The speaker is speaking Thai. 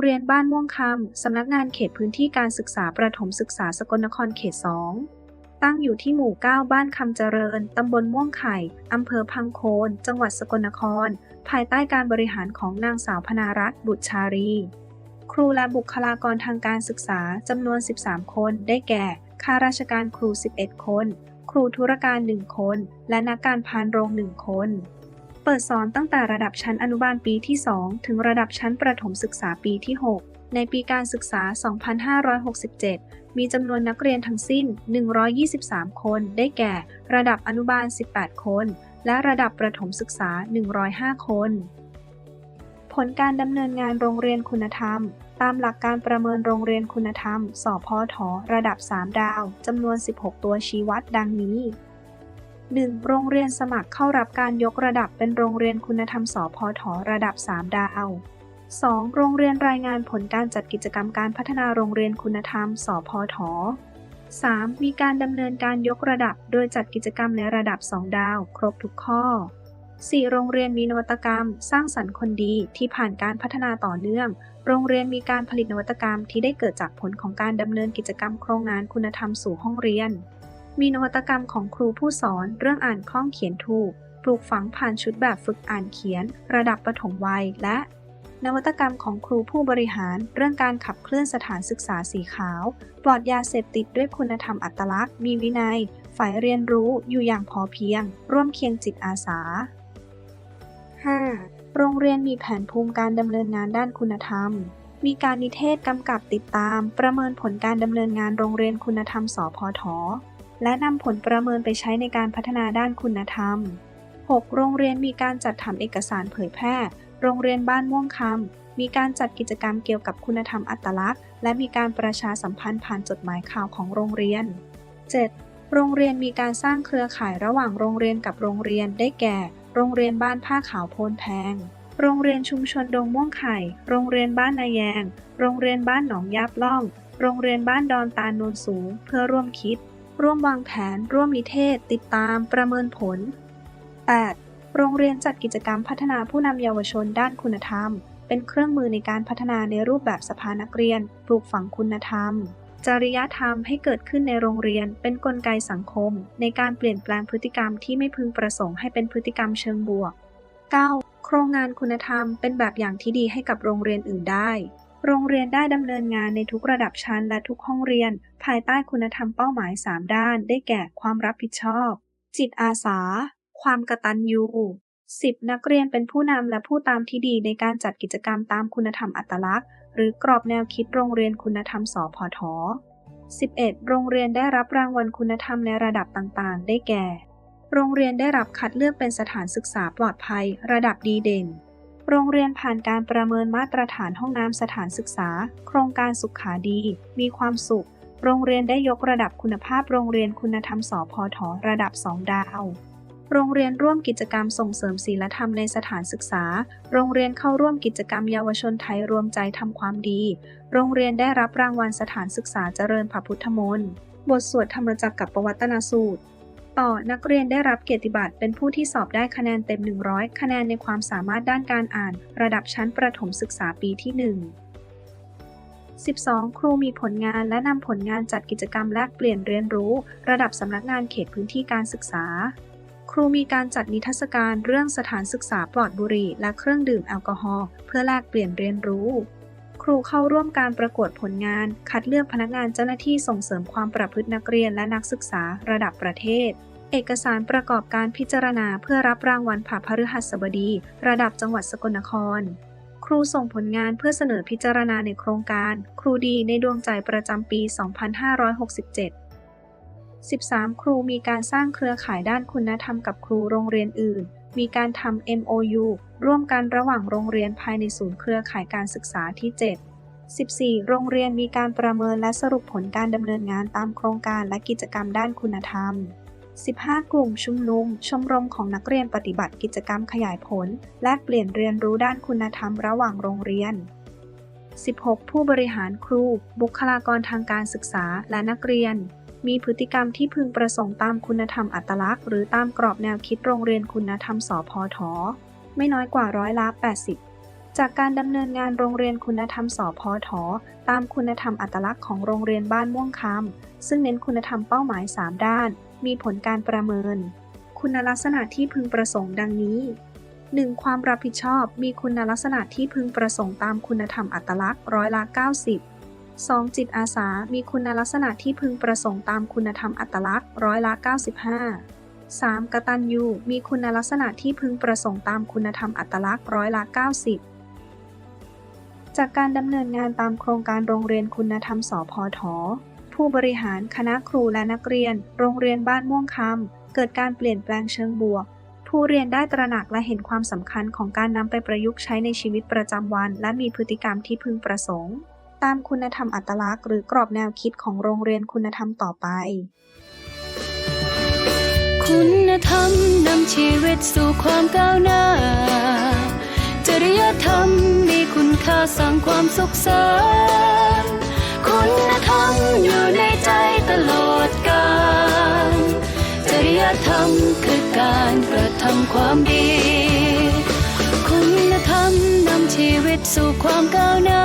เรียนบ้านม่วงคำ สำนักงานเขตพื้นที่การศึกษาประถมศึกษาสกลนครเขต 2 ตั้งอยู่ที่หมู่ 9 บ้านคำเจริญ ตำบลม่วงไข่ อำเภอพังโคน จังหวัดสกลนคร ภายใต้การบริหารของนางสาวพนารัตน์บุตรชารี ครูและบุคลากรทางการศึกษาจำนวน 13 คน ได้แก่ ข้าราชการครู 11 คน ครูธุรการ 1 คน และนักการพานโรง 1 คน ปิดสอนตั้งแต่ระดับชั้นอนุบาลปีที่ 2 ถึงระดับชั้นประถมศึกษาปีที่ 6 ในปีการศึกษา 2567 มีจำนวนนักเรียนทั้งสิ้น 123 คน ได้แก่ ระดับอนุบาล 18 คน และระดับประถมศึกษา 105 คน ผลการดำเนินงานโรงเรียนคุณธรรม ตามหลักการประเมินโรงเรียนคุณธรรม สพท ระดับ 3 ดาว จำนวน 16 ตัวชี้วัดดังนี้ 1. โรงเรียนสมัครเข้ารับการยกระดับเป็นโรงเรียนคุณธรรมสพทระดับ 3 ดาว 2. โรงเรียนรายงานผลการจัดกิจกรรมการพัฒนาโรงเรียนคุณธรรม สพท 3. มีการดำเนินการยกระดับโดยจัดกิจกรรมในระดับ 2 ดาว ครบทุกข้อ 4. โรงเรียนมีนวัตกรรม สร้างสรรค์คนดีที่ผ่านการพัฒนาต่อเนื่อง โรงเรียนมีการผลิตนวัตกรรมที่ได้เกิดจากผลของการดำเนินกิจกรรมโครงงานคุณธรรมสู่ห้องเรียน มีนวัตกรรมของครูผู้สอนเรื่องอ่านคล่องเขียนถูก ปลูกฝังผ่านชุดแบบฝึกอ่านเขียน ระดับประถมวัย และ นวัตกรรมของครูผู้บริหาร เรื่องการขับเคลื่อนสถานศึกษาสีขาว ปลอดยาเสพติดด้วยคุณธรรมอัตลักษณ์ มีวินัย ฝ่ายเรียนรู้อยู่อย่างพอเพียง ร่วมเคียงจิตอาสา 5. โรงเรียนมีแผนภูมิการดำเนินงานด้านคุณธรรมมีการนิเทศกำกับติดตาม ประเมินผลการดำเนินงานโรงเรียนคุณธรรมสพท และนำผลประเมินไปใช้ในการพัฒนาด้านคุณธรรม 6. โรงเรียนมีการจัดทำเอกสารเผยแพร่ โรงเรียนบ้านม่วงคำมีการจัดกิจกรรมเกี่ยวกับคุณธรรมอัตลักษณ์ และมีการประชาสัมพันธ์ผ่านจดหมายข่าวของโรงเรียน 7. โรงเรียนมีการสร้างเครือข่ายระหว่างโรงเรียนกับโรงเรียนได้แก่ โรงเรียนบ้านผ้าขาวโพนแพง โรงเรียนชุมชนดงม่วงไข่ โรงเรียนบ้านนายแยง โรงเรียนบ้านหนองยาบล่อง โรงเรียนบ้านดอนตาลโนนสูง เพื่อร่วมคิด ร่วมวางแผน ร่วมนิเทศ ติดตาม ประเมินผล 8. โรงเรียนจัดกิจกรรมพัฒนาผู้นำเยาวชนด้านคุณธรรม เป็นเครื่องมือในการพัฒนาในรูปแบบสภานักเรียน ปลูกฝังคุณธรรม จริยธรรมให้เกิดขึ้นในโรงเรียน เป็นนกลไกสังคม ในการเปลี่ยนแปลงพฤติกรรมที่ไม่พึงประสงค์ให้เป็นพฤติกรรมเชิงบวก 9. โครงงานคุณธรรมเป็นแบบอย่างที่ดีให้กับโรงเรียนอื่นได้ โรงเรียนได้ดำเนินงานในทุกระดับชั้นและทุกห้องเรียน ภายใต้คุณธรรมเป้าหมาย 3 ด้าน ได้แก่ความรับผิดชอบ จิตอาสา ความกตัญญู 10. นักเรียนเป็นผู้นำและผู้ตามที่ดีในการจัดกิจกรรมตามคุณธรรมอัตลักษณ์ หรือกรอบแนวคิดโรงเรียนคุณธรรมสพท 11. โรงเรียนได้รับรางวัลคุณธรรมในระดับต่าง ๆ ได้แก่ โรงเรียนได้รับคัดเลือกเป็นสถานศึกษาปลอดภัย ระดับดีเด่น โรงเรียนผ่านการประเมินมาตรฐานห้องน้ำสถานศึกษา โครงการสุขาดี มีความสุข โรงเรียนได้ยกระดับคุณภาพโรงเรียนคุณธรรมสพทระดับ 2 ดาว โรงเรียนร่วมกิจกรรมส่งเสริมศีลธรรมในสถานศึกษา โรงเรียนเข้าร่วมกิจกรรมเยาวชนไทยรวมใจทำความดี โรงเรียนได้รับรางวัลสถานศึกษาเจริญพระพุทธมนต์ บทสวดธรรมจักรกับปวัตนสูตร ต่อนักเรียนได้รับเกียรติบัตรเป็นผู้ที่สอบได้คะแนนเต็ม 100 คะแนนในความสามารถด้านการอ่าน ระดับชั้นประถมศึกษาปีที่ 1 12 ครูมีผลงานและนำผลงานจัดกิจกรรมแลกเปลี่ยนเรียนรู้ ระดับสำนักงานเขตพื้นที่การศึกษา ครูมีการจัดนิทรรศการเรื่องสถานศึกษาปลอดบุหรี่และเครื่องดื่มแอลกอฮอล์เพื่อแลกเปลี่ยนเรียนรู้ รูเข้าร่วมการประกวดผลงาน คัดเลือกพนักงานเจ้าหน้าที่ส่งเสริมความประพฤตินักเรียนและนักศึกษาระดับประเทศ เอกสารประกอบการพิจารณาเพื่อรับรางวัลผ่าพฤหัสบดี ระดับจังหวัดสกลนคร ครูส่งผลงานเพื่อเสนอพิจารณาในโครงการ ครูดีในดวงใจประจำปี 2567 13 ครูมีการสร้างเครือข่ายด้านคุณธรรมกับครูโรงเรียนอื่น มีการทำ MOU ร่วมกันระหว่างโรงเรียนภายในศูนย์เครือข่ายการศึกษาที่ 7 14 โรงเรียนมีการประเมินและสรุปผลการดำเนินงานตามโครงการและกิจกรรมด้านคุณธรรม 15 กลุ่มชุมนุม ชมรมของนักเรียนปฏิบัติกิจกรรมขยายผล แลกเปลี่ยนเรียนรู้ด้านคุณธรรมระหว่างโรงเรียน 16 ผู้บริหารครู บุคลากรทางการศึกษาและนักเรียน มีพฤติกรรมที่พึงประสงค์ตามคุณธรรมอัตลักษณ์ หรือตามกรอบแนวคิดโรงเรียนคุณธรรมสพทไม่น้อยกว่าร้อยละ 80 จากการดำเนินงานโรงเรียนคุณธรรมสพทตามคุณธรรมอัตลักษณ์ของโรงเรียนบ้านม่วงคำซึ่งเน้นคุณธรรมเป้าหมาย 3 ด้าน มีผลการประเมิน คุณลักษณะที่พึงประสงค์ดังนี้ 1. ความรับผิดชอบ มีคุณลักษณะที่พึงประสงค์ตามคุณธรรมอัตลักษณ์ร้อยละ 90 2. จิตอาสา มีคุณลักษณะที่พึงประสงค์ตามคุณธรรมอัตลักษณ์ร้อยละ 95 3. กตัญญูมีคุณลักษณะที่พึงประสงค์ตามคุณธรรมอัตลักษณ์ร้อยละ 90 จากการดำเนินงานตามโครงการโรงเรียนคุณธรรมสพท ผู้บริหารคณะครูและนักเรียน โรงเรียนบ้านม่วงคำเกิดการเปลี่ยนแปลงเชิงบวก ผู้เรียนได้ตระหนักและเห็นความสำคัญของการนำไปประยุกต์ใช้ในชีวิตประจำวัน และมีพฤติกรรมที่พึงประสงค์ ตามคุณธรรมอัตลักษณ์หรือกรอบแนวคิดของโรงเรียนคุณธรรมต่อไป คุณธรรมนำชีวิตสู่ความก้าวหน้า จริยธรรมมีคุณค่าสร้างความสุขสันต์คุณธรรมอยู่ในใจตลอดกาลจริยธรรมคือการกระทำความดี คุณธรรมนำชีวิตสู่ความก้าวหน้า